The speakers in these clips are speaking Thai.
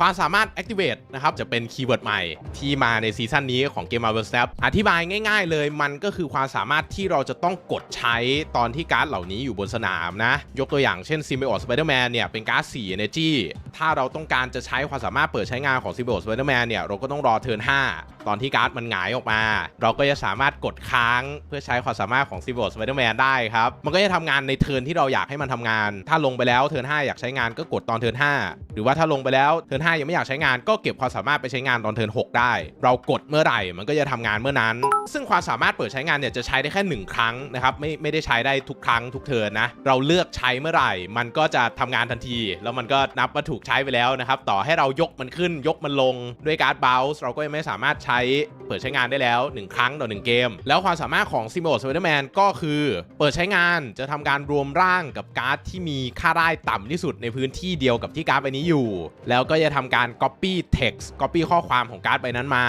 ความสามารถ activate นะครับ จะเป็นคีย์เวิร์ดใหม่ที่มาในซีซั่นนี้ของเกม Marvel Snap อธิบายง่ายๆเลยมันก็คือความสามารถที่เราจะต้องกดใช้ตอนที่การ์ดเหล่านี้อยู่บนสนามนะ ยกตัวอย่างเช่น Symbiote Spider-Man เนี่ย เป็นการ์ด4 Energy ถ้าเราต้องการจะใช้ความสามารถเปิดใช้งานของ Symbiote Spider-Man เนี่ย เราก็ต้องรอเทิร์น5 ตอนที่การ์ดมันหงายออกมา เราก็จะสามารถกดค้างเพื่อใช้ความสามารถของ Symbiote Spider-Man ได้ครับมันก็จะทำงานในเทิร์นที่เราอยากให้มันทำงาน ถ้าลงไปแล้วเทิร์น5อยากใช้งานก็กดตอนเทิร์น5หรือว่าถ้าลงไปแล้วเทิร์น5 ยังไม่อยากใช้งานก็เก็บความสามารถไปใช้งานตอนเทิร์น6ได้ เรากดเมื่อไหร่มันก็จะทำงานเมื่อนั้น ซึ่งความสามารถเปิดใช้งานเนี่ยจะใช้ได้แค่หนึ่งครั้งนะครับไม่ไม่ได้ใช้ได้ทุกครั้งทุกเทิร์นนะเราเลือกใช้เมื่อไหร่ มันก็จะทำงานทันที แล้วมันก็นับว่าถูกใช้ไปแล้วนะครับต่อให้เรายกมันขึ้นยกมันลงด้วยการ์ดบลส์เราก็ยังไม่สามารถใช้เปิดใช้งานได้แล้ว 1 ครั้งต่อ1เกม แล้วความสามารถของ s i m o s p i d e r m a n ก็คือ เปิดใช้งานจะทำการรวมร่างกับการ์ดที่มีค่าได้ต่ำที่สุดในพื้นที่เดียวกับที่การ์ดใบนี้อยู่ แล้วก็จะทำการ copy text copy ข้อความของการ์ดใบนั้นมา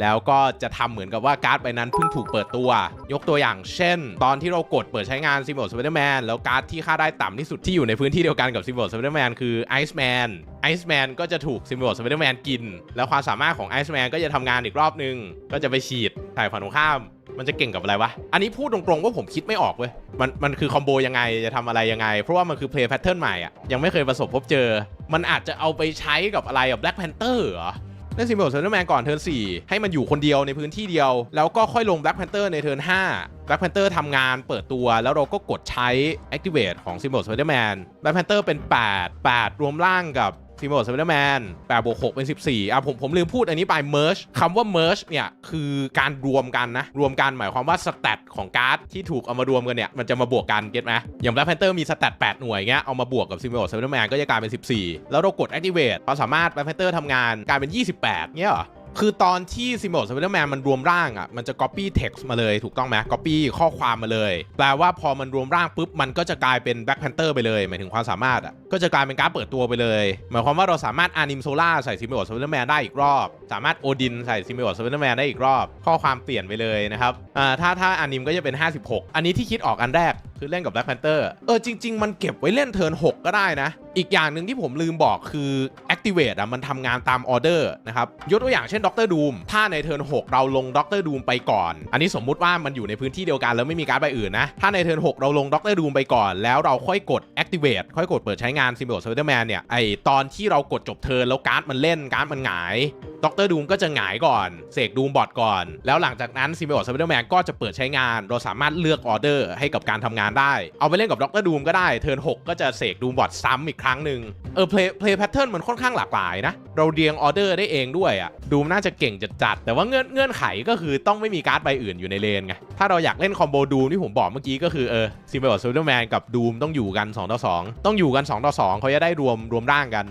แล้วก็จะทำเหมือนกับว่าการ์ดใบนั้นเพิ่งถูกเปิดตัว ยกตัวอย่างเช่น ตอนที่เรากดเปิดใช้งาน s i m o s p i d e r m a n แล้วการ์ดที่ค่าได้ต่ำที่สุดที่อยู่ในพื้นที่เดียวกันกับ s i m o s p i d e r m a n คือ Iceman Iceman ก็จะถูก s i m o s p i d e r m a n กิน แล้วความสามารถของ Iceman ก็จะทำงานอีกรอบนึง ก็จะไปฉีดใส่ฝั่งตรงข้าม มันจะเก่งกับอะไรวะ อันนี้พูดตรงๆว่าผมคิดไม่ออกเว้ย มันมันคือคอมโบยังไงจะทำอะไรยังไง เพราะว่ามันคือเพลย์แพทเทิร์นใหม่อะ ยังไม่เคยประสบพบเจอ มันอาจจะเอาไปใช้กับอะไรกับ Black Panther เหรอเล่นซิมโบลเซอร์แมนก่อนเทิร์น4ให้มันอยู่คนเดียวในพื้นที่เดียว แล้วก็ค่อยลง Black Panther ในเทิร์น5 Black Panther ทำงานเปิดตัวแล้วเราก็กดใช้ Activate ของ Symbol Spider-Man Black Panther เป็น 8 8 รวมร่างกับ ซีโมดสไปเดอร์แมนแปดบวก6เป็น 14อะผมผมลืมพูดอันนี้ไป Merge คำว่า Merge เนี่ยคือการรวมกันนะ รวมกันหมายความว่าสแตทของการ์ดที่ถูกเอามารวมกันเนี่ย มันจะมาบวกกันเก็ตไหมอย่างแบล็คแพนเตอร์มีสแตท8หน่วยเงี้ยเอามาบวกกับ Symbol Spider-Man ก็จะกลายเป็น 14 แล้วเรากด Activate เราสามารถแบล็คแพนเตอร์ทำงานกลายเป็น 28เงี้ยเหรอ คือตอนที่ Symbol Spider-Man มันรวมร่างอะมันจะ copy text มาเลยถูกต้องไหม copy ข้อความมาเลย แปลว่าพอมันรวมร่างปุ๊บ มันก็จะกลายเป็น Black Panther ไปเลยหมายถึงความสามารถอะก็จะกลายเป็นการเปิดตัวไปเลย หมายความว่าเราสามารถอนิมโซล่าใส่ Symbol Spider-Man ได้อีกรอบ สามารถ Odin ใส่ Symbol Spider-Man ได้อีกรอบ ข้อความเปลี่ยนไปเลยนะครับอ่าถ้าถ้า Anim ก็จะเป็น 56 อันนี้ที่คิดออกอันแรกคือเล่นกับ Black Panther เออจริง ๆ มันเก็บไว้เล่นเทิร์น6 ก็ได้นะ อีกอย่างหนึ่งที่ผมลืมบอกคือ Activate อะมันทำงานตามออเดอร์นะครับยกตัวอย่างเช่นด็อกเตอร์ดูมถ้าในเทิร์น6 เราลงด็อกเตอร์ดูมไปก่อน อันนี้สมมุติว่ามันอยู่ในพื้นที่เดียวกันแล้วไม่มีการ์ดใบอื่นนะ ถ้าในเทิร์น6 เราลงด็อกเตอร์ดูมไปก่อน แล้วเราค่อยกด Activate ค่อยกดเปิดใช้งาน Symbiote Spider-Man เนี่ยไอตอนที่เรากดจบเทิร์นแล้วการ์ดมันเล่นการ์ดมันหงาย ด็อกเตอร์ดูมก็จะหงายก่อน เสกดูมบอทก่อน แล้วหลังจากนั้น Symbiote Spider-Man ก็จะเปิดใช้งาน เราสามารถเลือกออเดอร์ให้กับการทำงานได้ เอาไปเล่นกับด็อกเตอร์ดูมก็ได้เทิร์น6ก็จะเสกดูมบอทซ้ำอีกครั้งหนึ่งเออเพลย์เพลย์แพทเทิร์นมันค่อนข้างหลากหลายนะ เราเรียงออเดอร์ได้เองด้วยอะดูมน่าจะเก่งจัดจัดแต่ว่าเงื่อนเงื่อนไขก็คือต้องไม่มีการ์ดใบอื่นอยู่ในเลนไงถ้าเราอยากเล่นคอมโบดูมที่ผมบอกเมื่อกี้ก็คือเออซิมเบอร์ซูเปอร์แมนกับดูมต้องอยู่กัน2ต่อ2ต้องอยู่กัน2ต่อ2เขาจะได้รวมรวมร่างกัน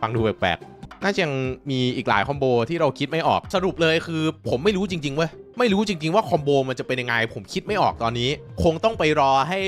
ฟังดูแปลกๆ น่าจะยังมีอีกหลายคอมโบที่เราคิดไม่ออกสรุปเลยคือ ผมไม่รู้จริงๆเว้ย ไม่รู้จริงๆว่าคอมโบมันจะเป็นยังไง ผมคิดไม่ออกตอนนี้ คงต้องไปรอให้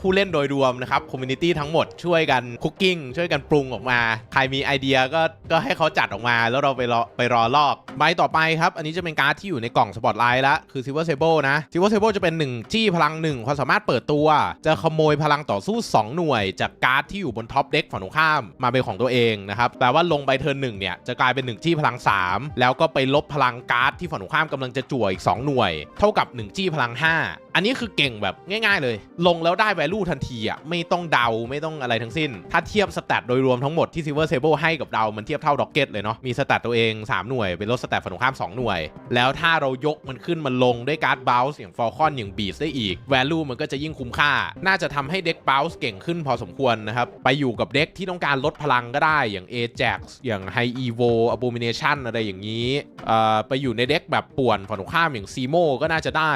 ผู้เล่นโดยรวมนะครับคอมมูนิตี้ทั้งหมดช่วยกันคุกกิ้งช่วยกันปรุงออกมา ใครมีไอเดียก็ก็ให้เขาจัดออกมา แล้วเราไปรอไปรอลอกใบต่อไปครับ อันนี้จะเป็นการ์ดที่อยู่ในกล่องสปอตไลท์ละคือ Silver Sable นะ Silver Sable จะเป็น1จี้พลัง1ความสามารถเปิดตัว จะขโมยพลังต่อสู้ 2 หน่วย จากการ์ดที่อยู่บนท็อปเด็กฝั่งตรงข้ามมาเป็นของตัวเองนะครับแปลว่าลงใบเทิร์นหนึ่งเนี่ยจะกลายเป็น1จี้พลัง 3 แล้วก็ไปลบพลังการ์ดที่ฝั่งตรงข้ามกำลังจะจั่วอีก2หน่วย เท่ากับ 1 จี้พลัง 5 อันนี้คือเก่งแบบง่าย ๆ เลย ลงแล้วได้ value ทันทีอะไม่ต้องเดาไม่ต้องอะไรทั้งสิ้น ถ้าเทียบสแตทโดยรวมทั้งหมดที่ Silver Sable ให้กับเรามันเทียบเท่าด็อกเก็ตเลยเนาะมีสแตทตัวเอง 3 หน่วย เป็นลดสแตทฝั่งตรงข้าม 2 หน่วย แล้วถ้าเรายกมันขึ้นมันลงด้วยการ์ดบ o ลส์อย่างฟอลคอนอย่างบีสได้อีก value มันก็จะยิ่งคุ้มค่า น่าจะทำให้เด็กบ o ลส์เก่งขึ้นพอสมควรนะครับไปอยู่กับเด็กที่ต้องการลดพลังก็ได้อย่าง Ajax อย่าง High Evo Abomination อะไรอย่างนี้เอ่อไปอยู่ในเด็กแบบป่วนฝั่งตรงข้ามอย่างซีโมก็น่าจะได้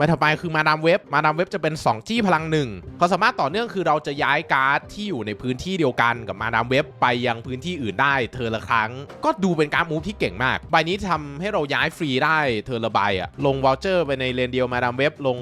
ม่ถัดไปคือมาดามเว็บ มาดามเว็บจะเป็น 2 จี้พลังหนึ่งความสามารถต่อเนื่องคือเราจะย้ายการ์ดที่อยู่ในพื้นที่เดียวกันกับมาดามเว็บไปยังพื้นที่อื่นได้เธอละครั้ง ก็ดูเป็นการมูฟที่เก่งมาก ใบนี้ทำให้เราย้ายฟรีได้เธอละใบอะลงวอลเจอร์ไปในเลนเดียวมาดามเว็บลง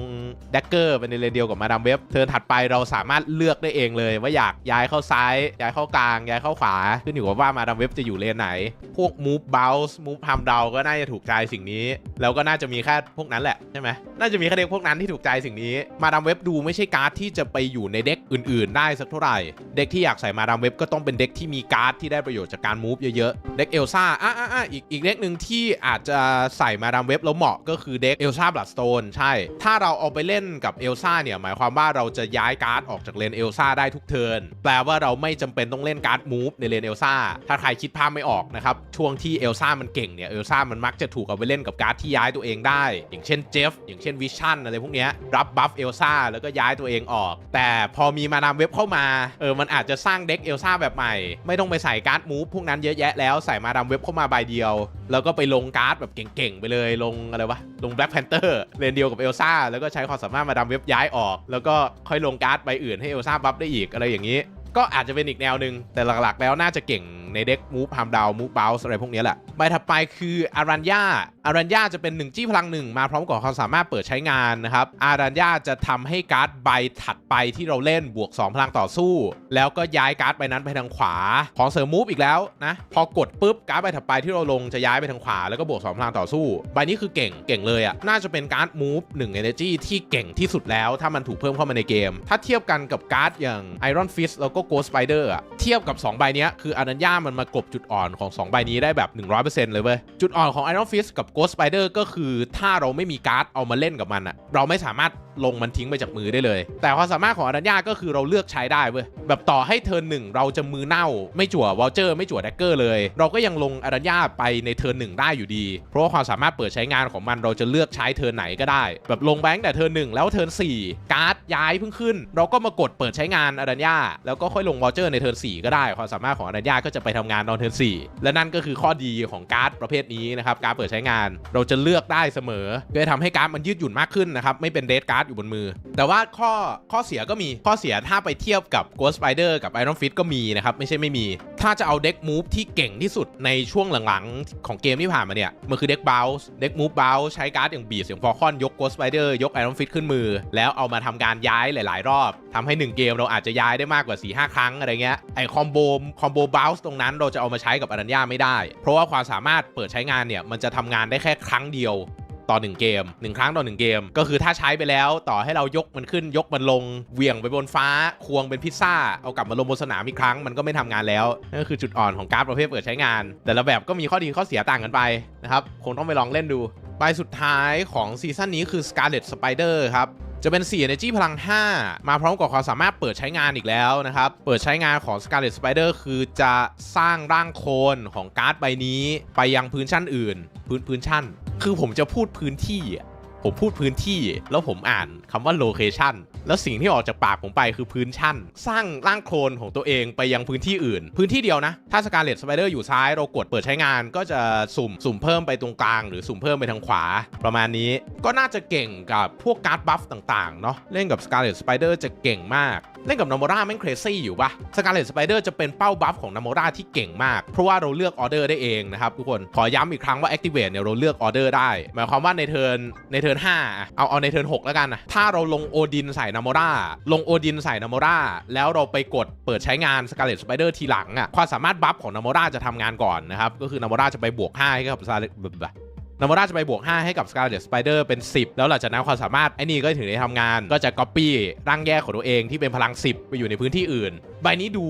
แดกเกอร์ไปในเลนเดียวกับมาดามเว็บเทิร์ถัดไปเราสามารถเลือกได้เองเลย ว่าอยากย้ายเข้าซ้าย ย้ายเข้ากลาง ย้ายเข้าขวาขึ้นอยู่กับว่ามาดามเว็บจะอยู่เลนไหน พวกมูฟเบลส์มูฟทำเดาก็น่าจะถูกใจสิ่งนี้ แล้วก็น่าจะมีแค่พวกนั้นแหละใช่ไหมน่าจะมีแค่เด็กพวกนั้นที่ถูกใจสิ่งนี้ มาดามเว็บดูไม่ใช่การ์ดที่จะไปอยู่ในเด็กอื่น ๆ ได้สักเท่าไหร่ เด็กที่อยากใส่มาดามเว็บก็ต้องเป็นเด็กที่มีการ์ดที่ได้ประโยชน์จากการมูฟเยอะๆ เด็กเอลซ่าอะอะอะอีกอีกเด็กหนึ่งที่อาจจะใส่มาดามเว็บแล้วเหมาะก็คือเด็กเอลซ่าบลัดสโตนใช่ ถ้าเราเอาไปเล่นกับเอลซ่าเนี่ยหมายความว่าเราจะย้ายการ์ดออกจากเลนเอลซ่าได้ทุกเทิร์นแปลว่าเราไม่จำเป็นต้องเล่นการ์ดมูฟในเลนเอลซ่าถ้าใครคิดภาพไม่ออกนะครับช่วงที่เอลซ่ามันเก่งเนี่ยเอลซ่ามันมักจะถูกเอาไปเล่นกับการ์ดที่ย้ายตัวเองได้ อย่างเช่นเจฟอย่างเช่นวิชนอะไรพวกนี้รับบัฟเอลซ่าแล้วก็ย้ายตัวเองออก แต่พอมีมาดามเว็บเข้ามาเออมันอาจจะสร้างเด็กเอลซ่าแบบใหม่ ไม่ต้องไปใส่การ์ดมูฟพวกนั้นเยอะแยะแล้วใส่มาดามเว็บเข้ามาใบเดียว แล้วก็ไปลงการ์ดแบบเก่งๆไปเลยลงอะไรวะลงแบล็กแพนเตอร์เลนเดียวกับเอลซ่าแล้วก็ใช้ความสามารถมาดามเว็บย้ายออก แล้วก็ค่อยลงการ์ดใบอื่นให้เอลซ่าบัฟได้อีกอะไรอย่างนี้ก็อาจจะเป็นอีกแนวหนึ่งแต่หลักๆ แล้วน่าจะเก่งในเด็กมูฟพามดาวมูฟเบลส์อะไรพวกนี้แหละ ใบถัดไปคืออารันยา อารันยาจะเป็น 1 จี้พลังหนึ่งมาพร้อมกับความสามารถเปิดใช้งานนะครับ อารันยาจะทำให้การ์ดใบถัดไปที่เราเล่นบวก 2 พลังต่อสู้ แล้วก็ย้ายการ์ดใบนั้นไปทางขวา ของเสริมมูฟอีกแล้วนะ พอกดปุ๊บการ์ดใบถัดไปที่เราลงจะย้ายไปทางขวา แล้วก็บวก 2 พลังต่อสู้ ใบนี้คือเก่งเก่งเลยอะ่ะ น่าจะเป็นการ์ดมูฟ1 Energy ที่เก่งที่สุดแล้ว ถ้ามันถูกเพิ่มเข้ามาในเกม ถ้าเทียบกันกับการ์ดอย่าง Iron Fist แล้วก็ Ghost Spider อะเทียบกับ 2 ใบนี้คืออารันยามันมากลบจุดอ่อนของ 2 ใบนี้ได้แบบ 100%เลยเว้ยจุดอ่อนของ Iron Fist กับ Ghost Spider ก็คือถ้าเราไม่มีการ์ดเอามาเล่นกับมันอะเราไม่สามารถลงมันทิ้งไปจากมือได้เลย แต่ความสามารถของอารันยาก็คือเราเลือกใช้ได้เว้ยแบบต่อให้เทิร์นหนึ่งเราจะมือเน่า ไม่จั่ววอลเจอร์ไม่จั่วแดกเกอร์เลย เราก็ยังลงอารันยาไปในเทิร์นหนึ่งได้อยู่ดี เพราะว่าความสามารถเปิดใช้งานของมันเราจะเลือกใช้เทิร์นไหนก็ได้ แบบลงแบงค์แต่เทิร์นหนึ่งแล้วเทิร์นสี่การ์ดย้ายเพิ่งขึ้น เราก็มากดเปิดใช้งานอารันยาแล้วก็ค่อยลงวอลเจอร์ในเทิร์นสี่ก็ได้ความสามารถของอารันยาก็จะไปทำงานตอนเทิร์นสี่และนั่นก็คือข้อดีของการ์ดประเภทนี้นะครับการเปิดใช้งาน เราจะเลือกได้เสมอเพื่อทำให้การ์ดมันยืดหยุ่นมากขึ้นนะครับ ไม่เป็นเดทการ์ดอยู่บนมือ แต่ว่าข้อข้อเสียก็มีข้อเสียถ้าไปเทียบกับ Ghost Spider กับ Iron Fist ก็มีนะครับ ไม่ใช่ไม่มี ถ้าจะเอาเด็กมูฟที่เก่งที่สุดในช่วงหลังๆ ของเกมที่ผ่านมาเนี่ยมันคือเด็กบ o ลส์เด็กมูฟบ o ลใช้การ์ดอย่างบีสอย่างฟอร์คอนยก Ghost Spider ยก Iron Fist ขึ้นมือ แล้วเอามาทำการย้ายหลาย ๆ รอบทำให้ 1 เกมเราอาจจะย้ายได้มากกว่า4-5ครั้งอะไรเงี้ยไอคอมโบคอมโบบลส์ตรงนั้นเราจะเอามาใช้กับอรัญญาไม่ได้ เพราะว่าความสามารถเปิดใช้งานเนี่ย มันจะทำงานได้แค่ครั้งเดียวต่อหนึ่งเกมหนึ่งครั้งต่อหนึ่งเกม ก็คือถ้าใช้ไปแล้วต่อให้เรายกมันขึ้นยกมันลงเหวี่ยงไปบนฟ้าควงเป็นพิซซ่า เอากลับมาลงบนสนามอีกครั้งมันก็ไม่ทำงานแล้วนั่นก็คือจุดอ่อนของการ์ดประเภทเปิดใช้งาน แต่ละแบบก็มีข้อดีข้อเสียต่างกันไปนะครับคงต้องไปลองเล่นดูใบสุดท้ายของซีซั่นนี้คือ Scarlet Spider ครับ จะเป็น 4 Energy พลัง 5 มาพร้อมกับความสามารถเปิดใช้งานอีกแล้วนะครับ เปิดใช้งานของ Scarlet Spider คือจะสร้างร่างโคลนของการ์ดใบนี้ไปยังพื้นชั้นอื่น พื้นพื้นชั้น คือผมจะพูดพื้นที่ ผมพูดพื้นที่ แล้วผมอ่านคำว่า location แล้วสิ่งที่ออกจากปากผมไปคือพื้นชั้น สร้างร่างโคลนของตัวเองไปยังพื้นที่อื่น พื้นที่เดียวนะ ถ้า Scarlet Spider อยู่ซ้ายเรากดเปิดใช้งาน ก็จะสุ่มสุ่มเพิ่มไปตรงกลาง หรือสุ่มเพิ่มไปทางขวา ประมาณนี้ก็น่าจะเก่งกับพวกการ์ดบัฟต่างๆเนาะเล่นกับ Scarlet Spider จะเก่งมาก เล่นกับนามอร่าแม่งเครซี่อยู่ปะ Scarlet Spider จะเป็นเป้าบัฟของนามอร่าที่เก่งมาก เพราะว่าเราเลือกออเดอร์ได้เองนะครับทุกคนขอย้ำอีกครั้งว่า Activate เนี่ยเราเลือกออเดอร์ได้หมายความว่าในเทิร์นในเทิร์น5เอาเอาในเทิร์น6แล้วกันนะถ้าเราลงโอดินใส่นามอร่าลงโอดินใส่นามอร่าแล้วเราไปกดเปิดใช้งาน Scarlet Spider ทีหลังอะความสามารถบัฟของนามอร่าจะทำงานก่อนนะครับ ก็คือนามอร่าจะไปบวก5ให้กับ Scarlet นามอร่าจะไปบวก 5 ให้กับ Scarlet Spider เป็น 10 แล้วหลังจากนั้นความสามารถไอ้นี่ก็ถึงได้ทำงาน ก็จะ Copy ร่างแยกของตัวเองที่เป็นพลัง 10 ไปอยู่ในพื้นที่อื่น ใบนี้ดู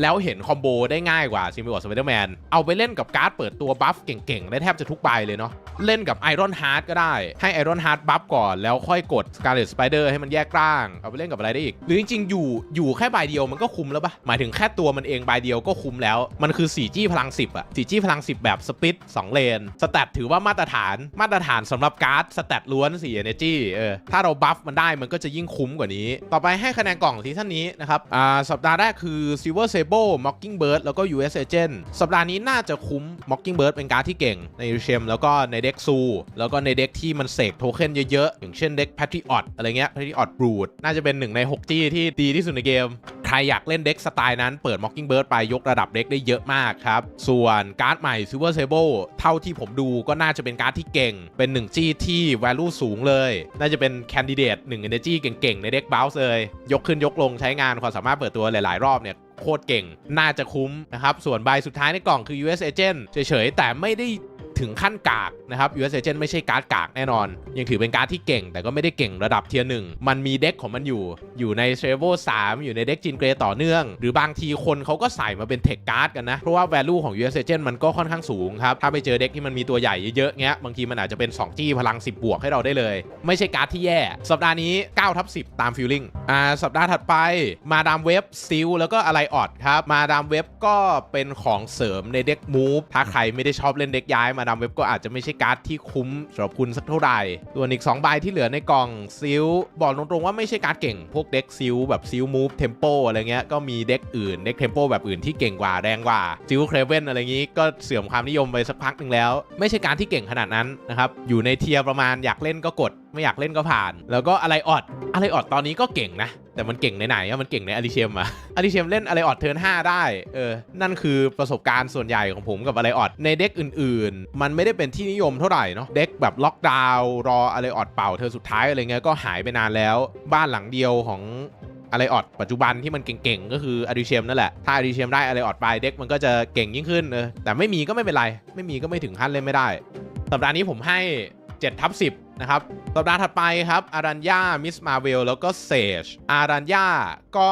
แล้วเห็นคอมโบได้ง่ายกว่าซิมบิวอร์สไปเดอร์แมนเอาไปเล่นกับการ์ดเปิดตัวบัฟเก่งๆ ได้แทบจะทุกใบเลยเนาะ เล่นกับ Iron Heart ก็ได้ ให้ Iron Heart บัฟก่อน แล้วค่อยกด Scarlet Spider ให้มันแยกร่าง เอาไปเล่นกับอะไรได้อีก หรือจริงๆ อยู่อยู่แค่ใบเดียวมันก็คุ้มแล้วปะหมายถึงแค่ตัวมันเองใบเดียวก็คุ้มแล้ว มันคือ 4G พลัง 10อะ 4G พลัง 10 แบบสปิต2เลนสแตทถือว่ามาตรฐานมาตรฐานสำหรับการ์ดสแตทล้วน4 Energy เออถ้าเราบัฟมันได้มันก็จะยิ่งคุ้มกว่านี้ ต่อไปให้คะแนนกล่องซีซั่นนี้นะครับอ่าสัปดาห์แรกคือ Silver Sable Mockingbird แล้วก็ US Agent สัปดาห์นี้น่าจะคุ้ม Mockingbird เป็นการ์ดที่เก่งในเชมแล้วก็ในเด็กซูแล้วก็ในเด็กที่มันเสกโทเค็นเยอะๆ อย่างเช่นเด็ก Patriot อะไรเงี้ย Patriot Brood น่าจะเป็นหนึ่งใน 6 จี้ที่ดีที่สุดในเกม ใครอยากเล่นเด็กสไตล์นั้นเปิด Mockingbird ไปยกระดับเด็กได้เยอะมากครับ ส่วนการ์ดใหม่ Silver Sable เท่าที่ผมดูก็น่าจะเป็นการ์ดที่เก่ง เป็น1จี้ที่ value สูงเลย น่าจะเป็น candidate 1 energy เก่งๆ ในเด็ก bounce เลย ยกขึ้นยกลงใช้งานความสามารถเปิดตัวหลายๆ รอบเนี่ยโคตรเก่ง น่าจะคุ้มนะครับ ส่วนใบสุดท้ายในกล่องคือ US Agent เฉยๆ แต่ไม่ได้ ถึงขั้นกากนะครับ US Agent ไม่ใช่การ์ดกากแน่นอน ยังถือเป็นการ์ดที่เก่ง แต่ก็ไม่ได้เก่งระดับเทียร์หนึ่งมันมีเด็กของมันอยู่ อยู่ในเซเวอร์3อยู่ในเด็กจินเกรต่อเนื่อง หรือบางทีคนเขาก็ใส่มาเป็นเทคการ์ดกันนะ เพราะว่า value ของ US Agent มันก็ค่อนข้างสูงครับ ถ้าไปเจอเด็กที่มันมีตัวใหญ่เยอะๆเงี้ยบางทีมันอาจจะเป็น 2 จี้พลัง 10 บวกให้เราได้เลย ไม่ใช่การ์ดที่แย่ สัปดาห์นี้9ทับ10 ตามฟิลลิ่งอ่าสัปดาห์ถัดไปมาดามเว็บซิลแล้วก็อะไรออดครับมาดามเว็บก็เป็นของเสริมในเด็กมูฟถ้าใครไม่ได้ชอบเล่นเด็กย้ายมาดามเว็บก็อาจจะไม่ใช่การ์ดที่คุ้มสำหรับคุณสักเท่าไหร่ส่วนอีก2ใบที่เหลือในกล่องซิลบอกตรงๆว่าไม่ใช่การ์ดเก่ง พวกเด็กซิลแบบซิลมูฟเทมโปอะไรเงี้ยก็มีเด็กอื่นเด็กเทมโปแบบอื่นที่เก่งกว่าแรงกว่าซิลเครเวนอะไรงี้ก็เสื่อมความนิยมไปสักพักหนึ่งแล้ว ไม่ใช่การที่เก่งขนาดนั้นนะครับอยู่ในเทียประมาณอยากเล่นก็กด ไม่อยากเล่นก็ผ่าน แล้วก็อะไรออดอะไรออดตอนนี้ก็เก่งนะ แต่มันเก่งไหนๆอะมันเก่งในอาริเชมอะอาริเชมเล่นอะไรออดเทิร์น5ได้เออนั่นคือประสบการณ์ส่วนใหญ่ของผมกับอะไรออดในเด็กอื่นๆ มันไม่ได้เป็นที่นิยมเท่าไหร่เนาะเด็กแบบล็อกดาวน์รออะไรออดเป่าเธอสุดท้ายอะไรเงี้ยก็หายไปนานแล้ว บ้านหลังเดียวของอะไรออดปัจจุบันที่มันเก่งๆ ก็คืออาริเชมนั่นแหละ ถ้าอาริเชมได้อะไรออดไปเด็กมันก็จะเก่งยิ่งขึ้นเออแต่ไม่มีก็ไม่เป็นไร ไม่มีก็ไม่ถึงขั้นเล่นไม่ได้ สัปดาห์นี้ผมให้ 7ทับ10 นะครับ สัปดาห์ถัดไปครับอารัญญามิสมาเวลแล้วก็เซจอารัญญาก็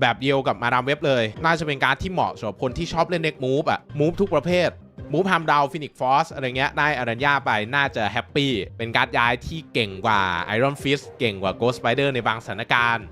แบบเดียวกับมาดามเว็บเลย น่าจะเป็นการดที่เหมาะสำหรับคนที่ชอบเล่นเด็กมูฟอะมูฟทุกประเภทมูฟทำดาวฟินิกฟอสอะไรเงี้ย ได้อารัญญาไปน่าจะแฮปปี้ เป็นการ์ดย้ายที่เก่งกว่าไอรอนฟิสเก่งกว่าโกสไปเดอร์ในบางสถานการณ์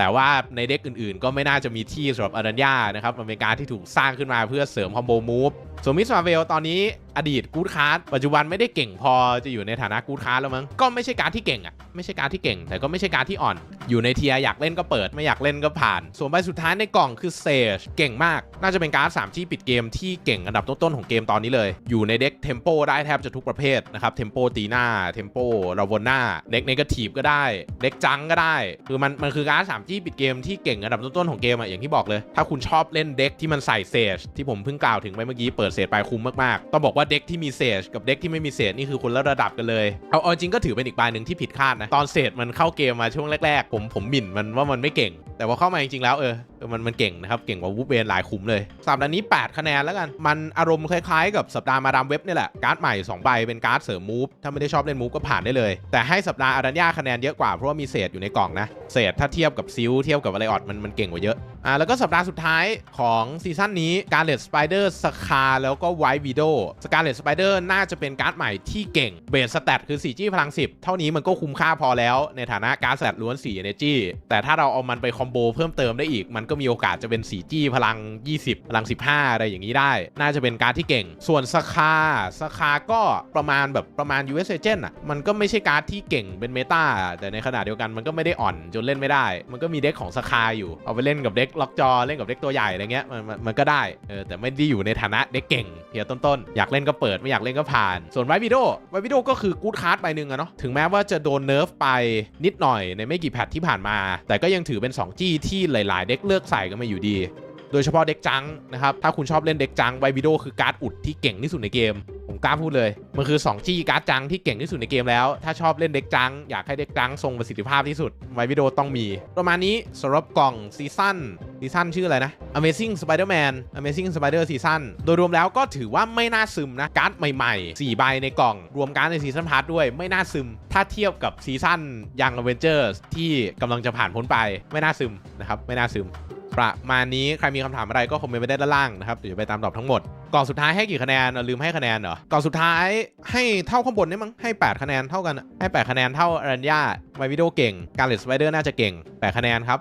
แต่ว่าในเด็กอื่นๆ ก็ไม่น่าจะมีที่สำหรับอารัญญานะครับมันเป็นการที่ถูกสร้างขึ้นมาเพื่อเสริมคอมโบมูฟส่วนมิสมาเวลตอนนี้อดีตกู๊ดคาร์ดปัจจุบันไม่ได้เก่งพอจะอยู่ในฐานะกู๊ดคาร์ดแล้วมั้งก็ไม่ใช่การที่เก่งอะไม่ใช่การที่เก่ง แต่ก็ไม่ใช่การที่อ่อน อยู่ในเทียร์อยากเล่นก็เปิดไม่อยากเล่นก็ผ่าน ส่วนใบสุดท้ายในกล่องคือเซจเก่งมาก น่าจะเป็นการ์ด3ที่ปิดเกมที่เก่งอันดับต้นๆของเกมตอนนี้เลย อยู่ในเด็กเทมโปได้แทบจะทุกประเภทนะครับเทมโปตีหน้าเทมโปราวนหน้าเด็กเนกาทีฟก็ได้เด็กจังก็ได้ คือมันมันคือการ์ด3ที่ปิดเกมที่เก่งอันดับต้นๆของเกมอะอย่างที่บอกเลย ถ้าคุณชอบเล่นเด็กที่มันใส่เซจที่ผมเพิ่งกล่าวถึงไปเมื่อกี้เปิดเซจไปคุ้มมากๆต้องบอกว่าเด็กที่มีเซจกับเด็กที่ไม่มีเศษนี่คือคนละระดับกันเลยเอาเอาจริงก็ถือเป็นอีกใบหนึ่งที่ผิดคาดนะตอนเศษมันเข้าเกมมาช่วงแรกๆ ผมผมหมิ่นมันว่ามันไม่เก่ง แต่ว่าเข้ามาจริงๆแล้วเออมันมันเก่งนะครับเก่งกว่าวูฟเวนหลายคุ้มเลยสัปดาห์นี้ 8 คะแนนแล้วกัน มันอารมณ์คล้ายๆ กับสัปดาห์มาดามเว็บนี่แหละการ์ดใหม่2ใบเป็นการ์ดเสริมมูฟถ้าไม่ได้ชอบเล่นมูฟก็ผ่านได้เลย แต่ให้สัปดาห์อารัญญาคะแนนเยอะกว่าเพราะว่ามีเศษอยู่ในกล่องนะเศษถ้าเทียบกับซิลเทียบกับอะไรออดมันมันเก่งกว่าเยอะอ่าแล้วก็สัปดาห์สุดท้ายของซีซั่นนี้การเลดสไปเดอร์สคาแล้วก็ไวท์วีโดสการเลดสไปเดอร์น่าจะเป็นการ์ดใหม่ที่เก่งเบสสแตทคือ 4G พลัง 10 เท่านี้มันก็คุ้มค่าพอแล้ว ในฐานะการ์ดสตล้วน 4 Energy แต่ถ้าเราเอามันไปคอมโบเพิ่มเติมได้อีก มันก็มีโอกาสจะเป็น 4G พลัง 20 พลัง 15 อะไรอย่างนี้ได้ น่าจะเป็นการ์ดที่เก่ง ส่วนสคาสคาก็ประมาณแบบประมาณ US Agent อะมันก็ไม่ใช่การ์ดที่เก่งเป็นเมตาแต่ในขณะเดียวกันมันก็ไม่ได้อ่อนจนเล่นไม่ได้มันก็มีเด็กของสคาอยู่เอาไปเล่นกับเด็กล็อกจอเล่นกับเด็กตัวใหญ่อะไรเงี้ยมันมันมันก็ได้เออแต่ไม่ได้อยู่ในฐานะเด็กเก่งเพียต้นๆอยากเล่นก็เปิดไม่อยากเล่นก็ผ่าน ส่วนไววิดโอไววิดโอก็คือกู๊ดคาร์ดใบหนึ่งอะเนาะถึงแม้ว่าจะโดนเนิร์ฟไปนิดหน่อยในไม่กี่แพทที่ผ่านมา แต่ก็ยังถือเป็น2จี้ที่หลาย ๆ เด็กเลือกใส่กันมาอยู่ดี โดยเฉพาะเด็กจังนะครับ ถ้าคุณชอบเล่นเด็กจังไววิดโอคือการ์ดอุดที่เก่งที่สุดในเกม ผมกล้าพูดเลย มันคือ 2 จี้การ์ดจังที่เก่งที่สุดในเกมแล้ว ถ้าชอบเล่นเด็กจัง อยากให้เด็กจังทรงประสิทธิภาพที่สุดไววิดโอต้องมี ประมาณนี้สำหรับกล่องซีซั่นซีซั่นชื่ออะไรนะ Amazing Spider-Man Amazing Spider Season โดยรวมแล้วก็ถือว่าไม่น่าซึมนะ การ์ดใหม่ๆ 4 ใบในกล่อง รวมการ์ดในซีซั่นพาร์ทด้วยไม่น่าซึม ถ้าเทียบกับซีซั่นยังอเวนเจอร์ที่กำลังจะผ่านพ้นไปไม่น่าซึมนะครับไม่น่าซึม ประมาณนี้ใครมีคำถามอะไรก็คอมเมนต์ไว้ได้ด้านล่างนะครับเดี๋ยวไปตามตอบทั้งหมดกล่องสุดท้ายให้กี่คะแนนลืมให้คะแนนเหรอกล่องสุดท้ายให้เท่าข้างบนได้มั้งให้ 8 คะแนนเท่ากันให้ 8 คะแนนเท่าอรัญญาไววิดีโอเก่งการเลสไวเดอร์น่าจะเก่ง 8 คะแนนครับ